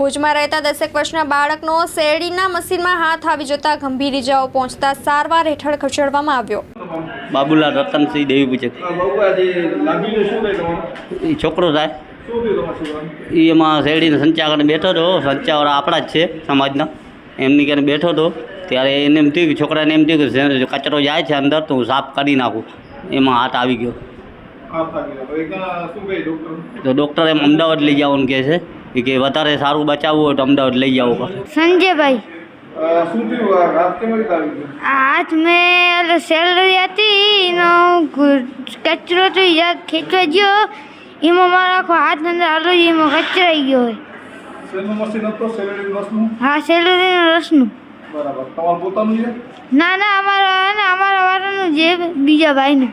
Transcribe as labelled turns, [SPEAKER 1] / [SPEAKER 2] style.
[SPEAKER 1] ભુજમાં રહેતા દસેક વર્ષના બાળકનો શેરડીના મશીનમાં હાથ આવી જતા ગંભીર ઇજાઓ પહોંચતા સારવાર હેઠળ ખસેડવામાં આવ્યો.
[SPEAKER 2] બાબુલાલ રતનસિંહ દેવી પૂજક. છોકરો થાય. એ એમાં શેરડીને સંચાલન બેઠો હતો. સંચાવાળા આપણા જ છે સમાજના. એમની કરીને બેઠો હતો. ત્યારે એને એમ થયું કે છોકરાને એમ થયું કે કચરો જાય છે અંદર તો હું સાફ કરી નાખું. એમાં હાથ આવી ગયો.
[SPEAKER 3] હાથ લાગી ગયો હવે ક્યાં શું કહે ડૉક્ટર
[SPEAKER 2] તો ડૉક્ટર એમ અમદાવાદ લઈ જવાનું કહે છે. એ કે વધારે સારું બચાવવું હોય તો અમદાવાદ લઈ જાઓ પડે
[SPEAKER 4] સંજયભાઈ. આજ મેં એટલે સેલરી હતી એનો કચરો તો યા ખેંચવા ગયો એમાં મારો આખો હાથ અંદર હાલો એમાં કચરાઈ ગયો હોય. હા સેલરીનો રસનું. ના ના અમારા અમારા વાળાનું જે બીજા ભાઈનું.